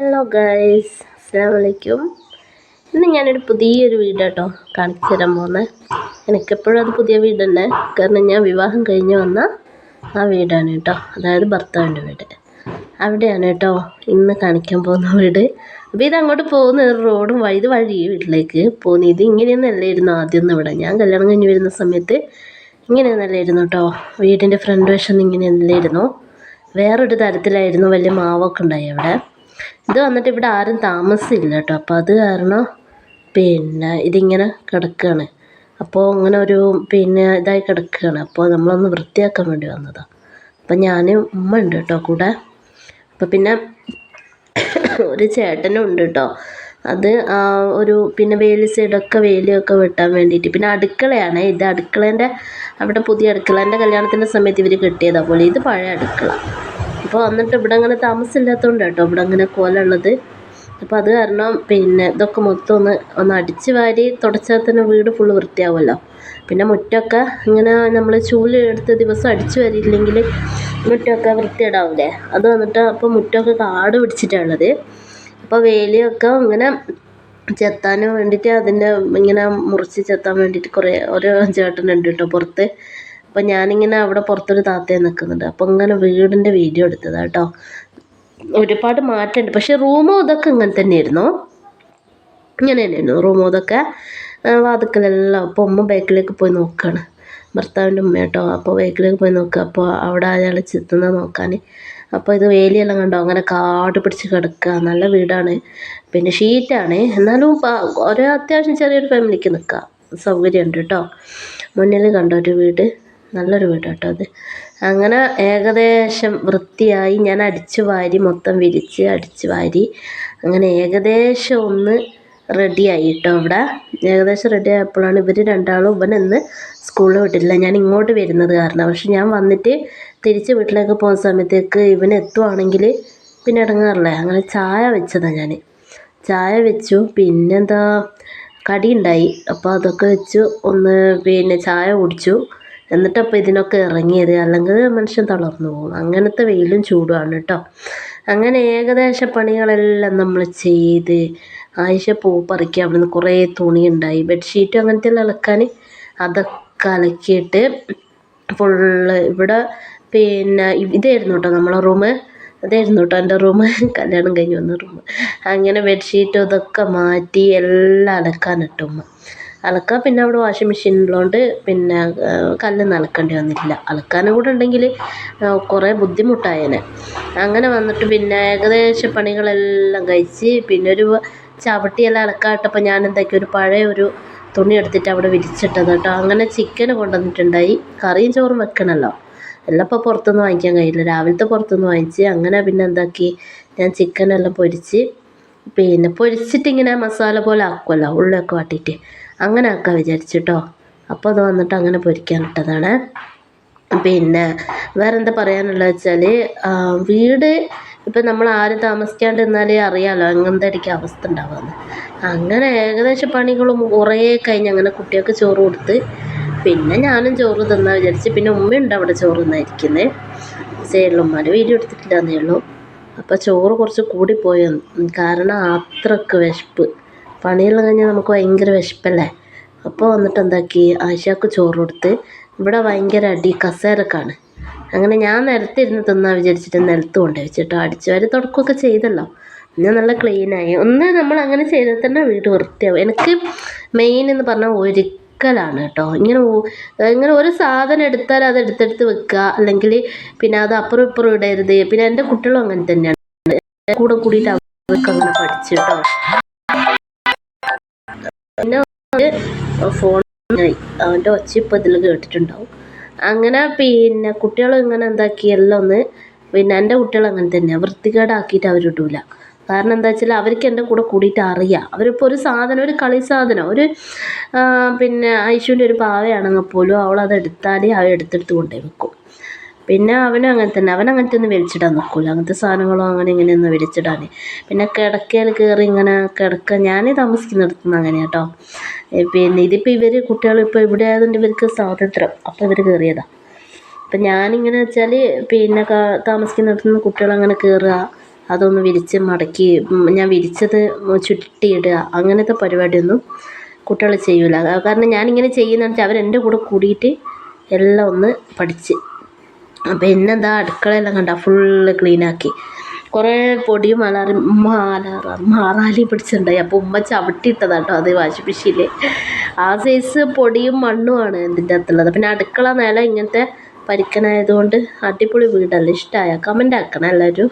Hello guys അസ്സാം വലൈക്കും ഇന്ന് ഞാനൊരു പുതിയൊരു വീട് കേട്ടോ കാണിച്ചു തരാൻ പോകുന്നത് എനിക്കെപ്പോഴും അത് പുതിയ വീട് തന്നെ. കാരണം ഞാൻ വിവാഹം കഴിഞ്ഞ് വന്ന ആ വീടാണ് കേട്ടോ. അതായത് ഭർത്താവിന്റെ വീട്. അവിടെയാണ് കേട്ടോ ഇന്ന് കാണിക്കാൻ പോകുന്ന വീട്. അപ്പോൾ ഇത് അങ്ങോട്ട് പോകുന്ന റോഡും വഴി വഴി വീട്ടിലേക്ക് പോകുന്നത് ഇത് ഇങ്ങനെയൊന്നല്ലായിരുന്നു ആദ്യം ഇവിടെ. ഞാൻ കല്യാണം കഴിഞ്ഞ് വരുന്ന സമയത്ത് ഇങ്ങനെയൊന്നല്ലായിരുന്നു കേട്ടോ. വീടിന്റെ ഫ്രണ്ട് വശം ഇങ്ങനെയൊന്നല്ലായിരുന്നു വേറൊരു തരത്തിലായിരുന്നു. വലിയ മാവൊക്കെ ഉണ്ടായി അവിടെ. ഇത് വന്നിട്ട് ഇവിടെ ആരും താമസമില്ല കേട്ടോ. അപ്പോൾ അത് കാരണം പിന്നെ ഇതിങ്ങനെ കിടക്കുകയാണ് അപ്പോൾ ഇങ്ങനെ ഒരു പിന്നെ ഇതായി കിടക്കുകയാണ് അപ്പോൾ നമ്മളൊന്ന് വൃത്തിയാക്കാൻ വേണ്ടി വന്നതാണ് അപ്പം ഞാൻ ഉമ്മ ഉണ്ട് കേട്ടോ കൂടെ. അപ്പം പിന്നെ ഒരു ചേട്ടനും ഉണ്ട് കേട്ടോ. അത് ഒരു പിന്നെ വേലി സൈഡൊക്കെ വേലിയൊക്കെ വെട്ടാൻ വേണ്ടിയിട്ട്. പിന്നെ അടുക്കളയാണ്. ഇത് അടുക്കളേന്റെ അവിടെ പുതിയ അടുക്കള എന്റെ കല്യാണത്തിന്റെ സമയത്ത് ഇവർ കെട്ടിയതാണ് പോലെ. ഇത് പഴയ അടുക്കള. അപ്പോൾ വന്നിട്ട് ഇവിടെ അങ്ങനെ താമസമില്ലാത്തതുകൊണ്ട് കേട്ടോ ഇവിടെ അങ്ങനെ കോലുള്ളത്. അപ്പോൾ അത് കാരണം പിന്നെ ഇതൊക്കെ മൊത്തം ഒന്ന് ഒന്ന് അടിച്ച് വാരി തുടച്ചാൽ തന്നെ വീട് ഫുള്ള് വൃത്തിയാവുമല്ലോ. പിന്നെ മുറ്റമൊക്കെ ഇങ്ങനെ നമ്മൾ ചൂൽ എടുത്ത ദിവസം അടിച്ചു വരില്ലെങ്കിൽ മുറ്റമൊക്കെ വൃത്തിയിടാവില്ലേ അത് വന്നിട്ട് അപ്പോൾ മുറ്റമൊക്കെ കാട് പിടിച്ചിട്ടുള്ളത് അപ്പോൾ വേലിയൊക്കെ ഇങ്ങനെ ചെത്താൻ വേണ്ടിയിട്ട് അതിന്റെ ഇങ്ങനെ മുറിച്ച് ചെത്താൻ വേണ്ടിയിട്ട് കുറേ ഓരോ ചേട്ടനുണ്ട് കേട്ടോ പുറത്ത്. അപ്പോൾ ഞാനിങ്ങനെ അവിടെ പുറത്തൊരു താത്തയെ നിൽക്കുന്നുണ്ട്. അപ്പോൾ ഇങ്ങനെ വീടിന്റെ വീഡിയോ എടുത്തതാണ് കേട്ടോ. ഒരുപാട് മാറ്റമുണ്ട്. പക്ഷേ റൂമോ ഇതൊക്കെ ഇങ്ങനെ തന്നെയായിരുന്നു. ഇങ്ങനെ തന്നെയായിരുന്നു. റൂമോ ഇതൊക്കെ വാതുക്കലെല്ലാം അപ്പോൾ ഉമ്മ ബേക്കിലേക്ക് പോയി നോക്കുകയാണ് ഭർത്താവിന്റെ ഉമ്മ കേട്ടോ. അപ്പോൾ ബാക്കിലേക്ക് പോയി നോക്കുക അപ്പോൾ അവിടെ അയാൾ ചെത്തുന്നത് നോക്കാൻ അപ്പോൾ ഇത് വേലിയെല്ലാം കണ്ടോ? അങ്ങനെ കാട് പിടിച്ച് കിടക്കുക. നല്ല വീടാണ്. പിന്നെ ഷീറ്റാണ്. എന്നാലും ഒരു അത്യാവശ്യം ചെറിയൊരു ഫാമിലിക്ക് നിൽക്കുക സൗകര്യമുണ്ട് കേട്ടോ. മുന്നിൽ കണ്ടോ ഒരു വീട്? നല്ലൊരു വീട് കേട്ടോ അത്. അങ്ങനെ ഏകദേശം വൃത്തിയായി ഞാൻ അടിച്ചു വാരി മൊത്തം വിരിച്ച് അടിച്ചു വാരി അങ്ങനെ ഏകദേശം ഒന്ന് റെഡിയായി കേട്ടോ ഇവിടെ ഏകദേശം റെഡി ആയപ്പോഴാണ് ഇവർ രണ്ടാളും ഇവൻ ഇന്ന് സ്കൂളിൽ വിട്ടില്ല ഞാൻ ഇങ്ങോട്ട് വരുന്നത് കാരണം പക്ഷെ ഞാൻ വന്നിട്ട് തിരിച്ച് വീട്ടിലേക്ക് പോകുന്ന സമയത്തേക്ക് ഇവൻ എത്തുവാണെങ്കിൽ പിന്നെ ഇടങ്ങാറില്ലേ. അങ്ങനെ ചായ വെച്ചതാണ് ഞാൻ. ചായ വെച്ചു പിന്നെന്താ കടി ഉണ്ടായി. അപ്പോൾ അതൊക്കെ വെച്ചു ഒന്ന് പിന്നെ ചായ കുടിച്ചു. എന്നിട്ടപ്പോൾ ഇതിനൊക്കെ ഇറങ്ങിയത് അല്ലെങ്കിൽ മനുഷ്യൻ തളർന്നു പോകും. അങ്ങനത്തെ വെയിലും ചൂടുമാണ് കേട്ടോ അങ്ങനെ ഏകദേശ പണികളെല്ലാം നമ്മൾ ചെയ്ത് ആയിഷ പൂ പറിക്കുക അവിടെ നിന്ന് കുറേ തുണി ഉണ്ടായി ബെഡ്ഷീറ്റും അങ്ങനത്തെ എല്ലാം അലക്കാൻ അതൊക്കെ അലക്കിയിട്ട് ഫുള്ള് ഇവിടെ പിന്നെ ഇതായിരുന്നു കേട്ടോ നമ്മളെ റൂം. അതായിരുന്നു കേട്ടോ എന്റെ റൂം. കല്യാണം കഴിഞ്ഞ് വന്ന റൂം. അങ്ങനെ ബെഡ്ഷീറ്റും ഇതൊക്കെ മാറ്റി എല്ലാം അലക്കാനിട്ടു ഉമ്മ. അലക്കാൻ പിന്നെ അവിടെ വാഷിംഗ് മെഷീൻ ഉള്ളതുകൊണ്ട് പിന്നെ കല്ലൊന്നും അലക്കേണ്ടി വന്നിട്ടില്ല. അലക്കാനും കൂടെ ഉണ്ടെങ്കിൽ കുറേ ബുദ്ധിമുട്ടായേനെ. അങ്ങനെ വന്നിട്ട് പിന്നെ ഏകദേശം പണികളെല്ലാം കഴിച്ച് പിന്നെ ഒരു ചവിട്ടിയെല്ലാം അലക്കാട്ടപ്പോൾ ഞാൻ എന്താക്കി ഒരു പഴയ ഒരു തുണി എടുത്തിട്ട് അവിടെ വിരിച്ചിട്ടത് കേട്ടോ അങ്ങനെ ചിക്കൻ കൊണ്ടുവന്നിട്ടുണ്ടായി. കറിയും ചോറും വെക്കണമല്ലോ എല്ലാം ഇപ്പോൾ പുറത്തുനിന്ന് വാങ്ങിക്കാൻ കഴിയില്ല. രാവിലത്തെ പുറത്തുനിന്ന് വാങ്ങിച്ച് അങ്ങനെ പിന്നെ എന്താക്കി ഞാൻ ചിക്കനെല്ലാം പൊരിച്ച് പിന്നെ പൊരിച്ചിട്ടിങ്ങനെ മസാല പോലെ ആക്കുമല്ലോ ഉള്ളിലൊക്കെ വാട്ടിയിട്ട്. അങ്ങനെ ആക്കാൻ വിചാരിച്ചിട്ടോ. അപ്പോൾ അത് വന്നിട്ട് അങ്ങനെ പൊരിക്കാൻ ഇട്ടതാണ്. പിന്നെ വേറെ എന്താ പറയാനുള്ളത് വെച്ചാൽ വീട് ഇപ്പം നമ്മൾ ആരും താമസിക്കാണ്ട് നിന്നാലേ അറിയാമല്ലോ ഇടയ്ക്ക് അവസ്ഥ ഉണ്ടാവുമെന്ന് അങ്ങനെ ഏകദേശം പണികളും കുറേ കഴിഞ്ഞ് അങ്ങനെ കുട്ടികൾക്ക് ചോറ് കൊടുത്ത് പിന്നെ ഞാനും ചോറ് തിന്നാ വിചാരിച്ച് പിന്നെ ഉമ്മയുണ്ട് അവിടെ ചോറ് തിന്നായിരിക്കുന്നത് സൈഡിലുമ്മാർ വീഡിയോ എടുത്തിട്ടില്ല എന്നേ ഉള്ളൂ. അപ്പോൾ ചോറ് കുറച്ച് കൂടിപ്പോയി കാരണം അത്രയ്ക്ക് വിശപ്പ്. പണിയെല്ലാം കഴിഞ്ഞാൽ നമുക്ക് ഭയങ്കര വിശപ്പല്ലേ? അപ്പോൾ വന്നിട്ട് എന്താക്കി? ആയിഷക്ക് ചോറ് കൊടുത്ത്. ഇവിടെ ഭയങ്കര അടി കസേരക്കാണ്. അങ്ങനെ ഞാൻ നിലത്തിരുന്ന് തിന്നാൻ വിചാരിച്ചിട്ട് നിലത്ത് കൊണ്ടുപോയി. വെച്ചിട്ടോ അടിച്ചു വരെ തുടക്കമൊക്കെ ചെയ്തല്ലോ. പിന്നെ നല്ല ക്ലീനായി ഒന്ന് നമ്മൾ അങ്ങനെ ചെയ്താൽ തന്നെ വീട് വൃത്തിയാവും. എനിക്ക് മെയിൻ എന്ന് പറഞ്ഞാൽ ഒരുക്കലാണ് കേട്ടോ. ഇങ്ങനെ ഇങ്ങനെ ഒരു സാധനം എടുത്താൽ അത് എടുത്തെടുത്ത് വെക്കുക. അല്ലെങ്കിൽ പിന്നെ അത് അപ്പുറം ഇപ്പുറം ഇടരുത്. പിന്നെ എന്റെ കുട്ടികളും അങ്ങനെ തന്നെയാണ്. കൂടെ കൂടിയിട്ട് അവർക്ക് അങ്ങനെ പഠിച്ചു കേട്ടോ. പിന്നെ ഫോൺ അവന്റെ ഒച്ച ഇപ്പോൾ ഇതിൽ കേട്ടിട്ടുണ്ടാവും. അങ്ങനെ പിന്നെ കുട്ടികൾ ഇങ്ങനെ എന്താക്കി എല്ലാം ഒന്ന് പിന്നെ എന്റെ കുട്ടികൾ അങ്ങനെ തന്നെയാണ് വൃത്തികേടാക്കിയിട്ട് അവരിടൂല കാരണം എന്താ വെച്ചാൽ അവർക്ക് എന്റെ കൂടെ കൂടിയിട്ട് അറിയാം. അവരിപ്പോൾ ഒരു സാധനം ഒരു കളി സാധനം ഒരു പിന്നെ ഐശുവിന്റെ ഒരു പാവയാണെങ്കിൽ പോലും അവളത് അത് എടുത്താൽ അവ എടുത്തെടുത്ത് കൊണ്ടേ വെക്കും. പിന്നെ അവനും അങ്ങനെ തന്നെ. അവൻ അങ്ങനത്തെ ഒന്നും വലിച്ചിടാൻ നിൽക്കില്ല അങ്ങനത്തെ സാധനങ്ങളോ അങ്ങനെ ഇങ്ങനെയൊന്നും വലിച്ചിടാൻ. പിന്നെ കിടക്കയിൽ കയറി ഇങ്ങനെ കിടക്ക ഞാൻ താമസിക്കുന്നിടത്തുനിന്ന് അങ്ങനെ കേട്ടോ. പിന്നെ ഇതിപ്പോൾ ഇവർ കുട്ടികൾ ഇപ്പോൾ ഇവിടെ ആയതുകൊണ്ട് ഇവർക്ക് സ്വാതന്ത്ര്യം. അപ്പോൾ ഇവർ കയറിയതാണ് അപ്പം ഞാനിങ്ങനെ വെച്ചാൽ പിന്നെ താമസിക്കുന്നിടത്തുനിന്ന് കുട്ടികൾ അങ്ങനെ കയറുക അതൊന്ന് വിരിച്ച് മടക്കി ഞാൻ വിരിച്ചത് ചുറ്റിയിടുക അങ്ങനത്തെ പരിപാടിയൊന്നും കുട്ടികൾ ചെയ്യൂല. കാരണം ഞാനിങ്ങനെ ചെയ്യുന്നതെന്ന് വെച്ചാൽ അവരെന്റെ കൂടെ കൂടിയിട്ട് എല്ലാം ഒന്ന് പഠിച്ച് അടുക്കള അടുക്കളയെല്ലാം കണ്ട? ഫുള്ള് ക്ലീനാക്കി കുറേ പൊടി മലറി മാലാറ മാറാലി പിടിച്ചിട്ടുണ്ടായി. അപ്പോൾ ഉമ്മ ചവിട്ടിയിട്ടതാട്ടോ അത് വാഷിംഗ് മെഷീനിൽ. ആ സൈസ് പൊടിയും മണ്ണുമാണ് ഇതിന്റെ അകത്തുള്ളത്. പിന്നെ അടുക്കള നില ഇങ്ങനത്തെ പരിക്കനായതുകൊണ്ട് അടിപൊളി വീടല്ലേ? ഇഷ്ടമായ? കമന്റ് ആക്കണം എല്ലാവരും.